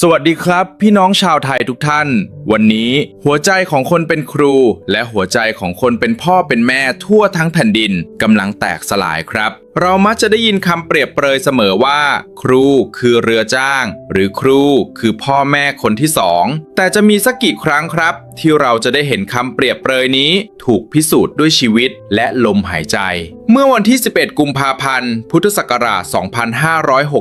สวัสดีครับ พี่น้องชาวไทยทุกท่าน วันนี้หัวใจของคนเป็นครู และหัวใจของคนเป็นพ่อเป็นแม่ทั่วทั้งแผ่นดินกำลังแตกสลายครับเรามักจะได้ยินคำเปรียบเปรยเสมอว่า ครูคือเรือจ้าง หรือครูคือพ่อแม่คนที่สองแต่จะมีสักกี่ครั้งครับ ที่เราจะได้เห็นคำเปรียบเปรยนี้ ถูกพิสูจน์ด้วยชีวิตและลมหายใจ เมื่อวันที่ 11 กุมภาพันธ์ พุทธศักราช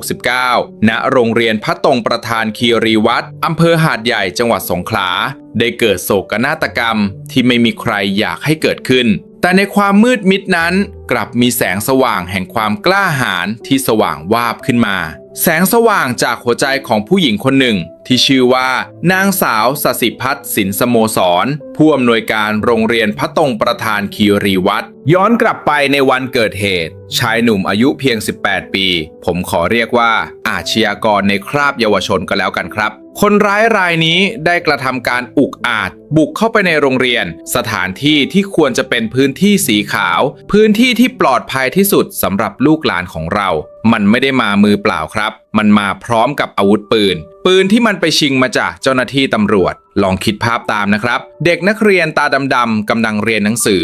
2569 ณ โรงเรียนพระตรงประธานคีรีวัตรอำเภอหาดใหญ่จังหวัดสงขลาได้เกิดโศกนาฏกรรมที่ไม่มีใครอยากให้เกิดขึ้น แต่ในความมืดมิดนั้นกลับมีแสงสว่างแห่งความกล้าหาญที่สว่างวาบขึ้นมา แสงสว่างจากหัวใจของผู้หญิงคนหนึ่ง ที่ชื่อว่านางสาวสสิพัฒน์สินสโมสร ผู้อำนวยการโรงเรียนพระตรงประธานคีรีวัตรย้อนกลับไปในวันเกิดเหตุ ชายหนุ่มอายุเพียง 18 ปี ผมขอเรียกว่าอาชญากรในคราบเยาวชนก็แล้วกันครับ คนร้ายรายนี้ได้กระทำการอุกอาจ บุกเข้าไปในโรงเรียน สถานที่ที่ควรจะเป็นพื้นที่สีขาว พื้นที่ที่ปลอดภัยที่สุดสำหรับลูกหลานของเรา มันไม่ได้มามือเปล่าครับ มันมาพร้อมกับอาวุธปืน ปืนที่มันไปชิงมาจากเจ้าหน้าที่ตำรวจ ลองคิดภาพตามนะครับ เด็กนักเรียนตาดำๆกำลังเรียนหนังสือ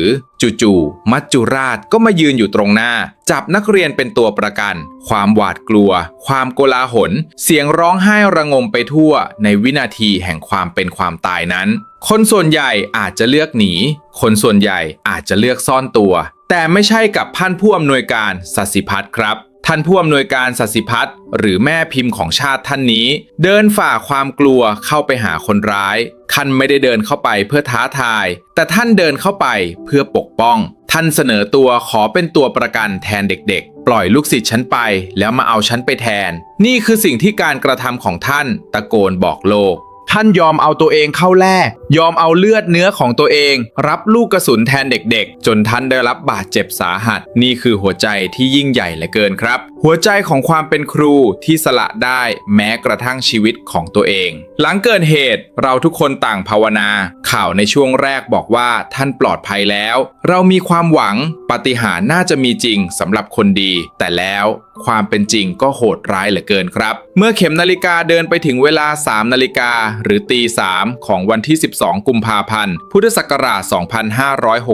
จู่ๆมัจจุราชก็มายืนอยู่ตรงหน้า จับนักเรียนเป็นตัวประกัน ความหวาดกลัว ความโกลาหล เสียงร้องไห้ระงมไปทั่ว ในวินาทีแห่งความเป็นความตายนั้นคนส่วนใหญ่อาจจะเลือกหนี คนส่วนใหญ่อาจจะเลือกซ่อนตัว แต่ไม่ใช่กับท่านผู้อำนวยการสัสิพัฒน์ครับ ท่านผู้อำนวยการสัสิพัฒน์หรือแม่พิมพ์ของชาติท่านนี้ เดินฝ่าความกลัวเข้าไปหาคนร้าย ท่านไม่ได้เดินเข้าไปเพื่อท้าทาย แต่ท่านเดินเข้าไปเพื่อปกป้อง ท่านเสนอตัวขอเป็นตัวประกันแทนเด็กๆ ปล่อยลูกศิษย์ฉันไปแล้วมาเอาฉันไปแทน นี่คือสิ่งที่การกระทำของท่านตะโกนบอกโลก ท่านยอมเอาตัวเองเข้าแลกยอมเอาเลือดเนื้อของตัวเอง รับลูกกระสุนแทนเด็กๆ จนท่านได้รับบาดเจ็บสาหัส นี่คือหัวใจที่ยิ่งใหญ่เหลือเกินครับหัวใจของความเป็นครูที่สละได้แม้กระทั่งชีวิตของตัวเอง หลังเกิดเหตุเราทุกคนต่างภาวนา ข่าวในช่วงแรกบอกว่าท่านปลอดภัยแล้ว เรามีความหวังปาฏิหาริย์น่าจะมีจริงสำหรับคนดี แต่แล้วความเป็นจริงก็โหดร้ายเหลือเกินครับ เมื่อเข็มนาฬิกาเดินไปถึงเวลา 3 นาฬิกาหรือตี3ของวันที่ 12 กุมภาพันธ์ พุทธศักราช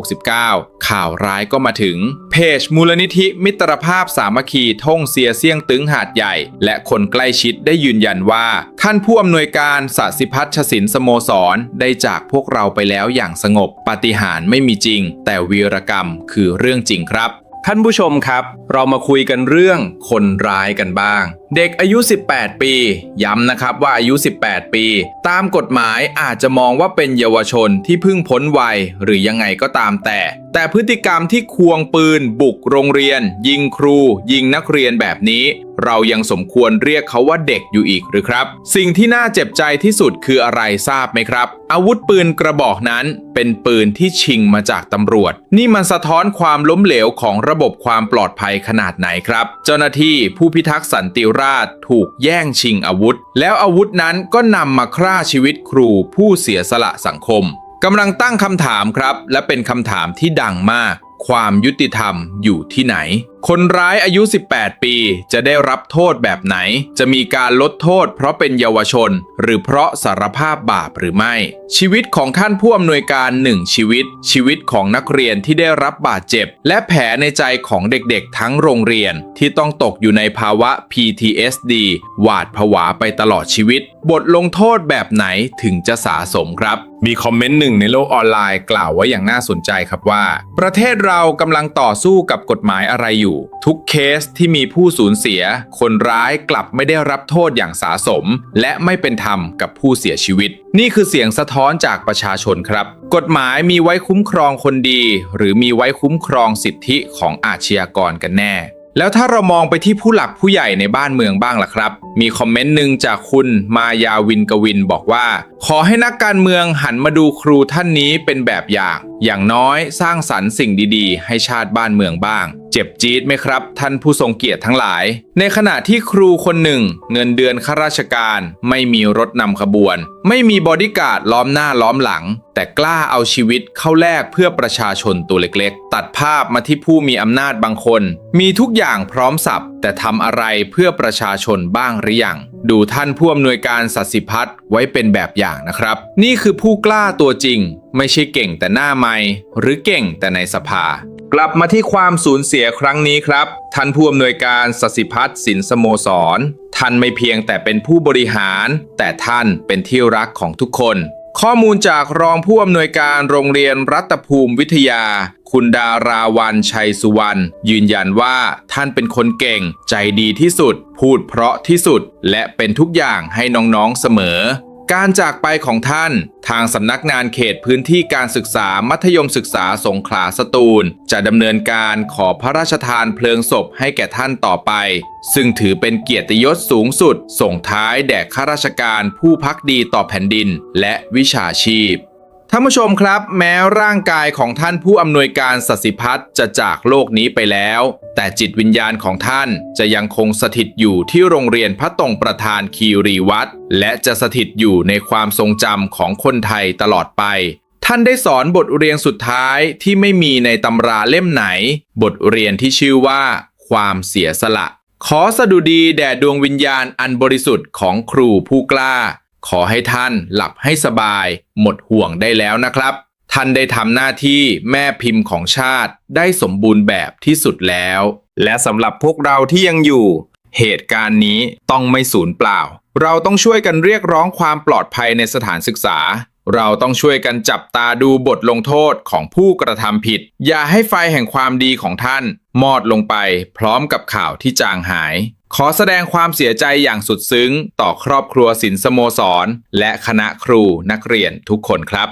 2569 ข่าวร้ายก็มาถึง เพจมูลนิธิมิตรภาพสามัคคีทงเสียเสี่ยงตึงหาดใหญ่ และคนใกล้ชิดได้ยืนยันว่า ท่านผู้อำนวยการสสิพัฒชศินสโมสรได้จากพวกเราไปแล้วอย่างสงบปาฏิหาริย์ไม่มีจริง แต่วีรกรรมคือเรื่องจริงครับ ท่านผู้ชมครับ เรามาคุยกันเรื่องคนร้ายกันบ้าง เด็กอายุ 18 ปี ย้ำนะครับว่าอายุ 18 ปี ตามกฎหมายอาจจะมองว่าเป็นเยาวชนที่เพิ่งพ้นวัยหรือยังไงก็ตามแต่ แต่พฤติกรรมที่ควงปืน บุกโรงเรียน ยิงครู ยิงนักเรียนแบบนี้ เรายังสมควรเรียกเขาว่าเด็กอยู่อีกหรือครับ สิ่งที่น่าเจ็บใจที่สุดคืออะไรทราบไหมครับ อาวุธปืนกระบอกนั้นเป็นปืนที่ชิงมาจากตำรวจ นี่มันสะท้อนความล้มเหลวของระบบความปลอดภัยขนาดไหนครับ เจ้าหน้าที่ผู้พิทักษ์สันติราราชถูกแย่งชิงอาวุธ แล้วอาวุธนั้นก็นำมาฆ่าชีวิตครูผู้เสียสละสังคมกำลังตั้งคำถามครับ และเป็นคำถามที่ดังมาก ความยุติธรรมอยู่ที่ไหน คนร้ายอายุ 18 ปี จะได้รับโทษแบบไหน จะมีการลดโทษเพราะเป็นเยาวชน หรือเพราะสารภาพบาปหรือไม่ ชีวิตของท่านผู้อำนวยการหนึ่งชีวิต ชีวิตของนักเรียนที่ได้รับบาดเจ็บ และแผลในใจของเด็กๆ ทั้งโรงเรียนที่ต้องตกอยู่ในภาวะ PTSD หวาดผวาไปตลอดชีวิต บทลงโทษแบบไหนถึงจะสาสมครับมีคอมเมนต์หนึ่งในโลกออนไลน์กล่าวไว้อย่างน่าสนใจครับว่า ประเทศเรากำลังต่อสู้กับกฎหมายอะไรอยู่ทุกเคสที่มีผู้สูญเสีย คนร้ายกลับไม่ได้รับโทษอย่างสาสม และไม่เป็นธรรมกับผู้เสียชีวิต นี่คือเสียงสะท้อนจากประชาชนครับ กฎหมายมีไว้คุ้มครองคนดี หรือมีไว้คุ้มครองสิทธิของอาชญากรกันแน่แล้วถ้าเรามองไปที่ผู้หลักผู้ใหญ่ในบ้านเมืองบ้างล่ะครับ มีคอมเมนต์หนึ่งจากคุณมายาวินกวินบอกว่า ขอให้นักการเมืองหันมาดูครูท่านนี้เป็นแบบอย่าง อย่างน้อยสร้างสรรค์สิ่งดีๆ ให้ชาติบ้านเมืองบ้าง เจ็บจี๊ดไหมครับ ท่านผู้ทรงเกียรติทั้งหลาย ในขณะที่ครูคนหนึ่ง เงินเดือนข้าราชการ ไม่มีรถนำขบวน ไม่มีบอดี้การ์ดล้อมหน้าล้อมหลัง แต่กล้าเอาชีวิตเข้าแลกเพื่อประชาชนตัวเล็กๆ ตัดภาพมาที่ผู้มีอำนาจบางคน มีทุกอย่างพร้อมสับแต่ทำอะไรเพื่อประชาชนบ้างหรือยังดูท่านผู้อำนวยการสัสิพัฒน์ไว้เป็นแบบอย่างนะครับ นี่คือผู้กล้าตัวจริง ไม่ใช่เก่งแต่หน้าไม่หรือเก่งแต่ในสภา กลับมาที่ความสูญเสียครั้งนี้ครับท่านผู้อำนวยการสสิพัฒน์สินสโมสร ท่านไม่เพียงแต่เป็นผู้บริหาร แต่ท่านเป็นที่รักของทุกคน ข้อมูลจากรองผู้อำนวยการโรงเรียนรัตภูมิวิทยา คุณดาราวันชัยสุวรรณยืนยันว่าท่านเป็นคนเก่ง ใจดีที่สุด พูดเพราะที่สุด และเป็นทุกอย่างให้น้องๆเสมอ การจากไปของท่าน ทางสำนักงานเขตพื้นที่การศึกษามัธยมศึกษาสงขลาสตูล จะดำเนินการขอพระราชทานเพลิงศพให้แก่ท่านต่อไป ซึ่งถือเป็นเกียรติยศสูงสุด ส่งท้ายแด่ข้าราชการผู้พักดีต่อแผ่นดิน และวิชาชีพ ท่านผู้ชมครับ แม้ร่างกายของท่านผู้อำนวยการสสิพัฒน์จะจากโลกนี้ไปแล้ว แต่จิตวิญญาณของท่านจะยังคงสถิตอยู่ที่โรงเรียนพระตรงประธานคีรีวัดและจะสถิตอยู่ในความทรงจำของคนไทยตลอดไป ท่านได้สอนบทเรียนสุดท้ายที่ไม่มีในตำราเล่มไหน บทเรียนที่ชื่อว่า ความเสียสละ ขอสดุดีแด่ดวงวิญญาณอันบริสุทธิ์ของครูผู้กล้า ขอให้ท่านหลับให้สบาย หมดห่วงได้แล้วนะครับ ท่านได้ทำหน้าที่แม่พิมพ์ของชาติได้สมบูรณ์แบบที่สุดแล้ว และสำหรับพวกเราที่ยังอยู่ เหตุการณ์นี้ต้องไม่สูญเปล่า เราต้องช่วยกันเรียกร้องความปลอดภัยในสถานศึกษา เราต้องช่วยกันจับตาดูบทลงโทษของผู้กระทำผิด อย่าให้ไฟแห่งความดีของท่าน มอดลงไปพร้อมกับข่าวที่จางหาย ขอแสดงความเสียใจอย่างสุดซึ้ง ต่อครอบครัวสินสโมสร และคณะครูนักเรียนทุกคนครับ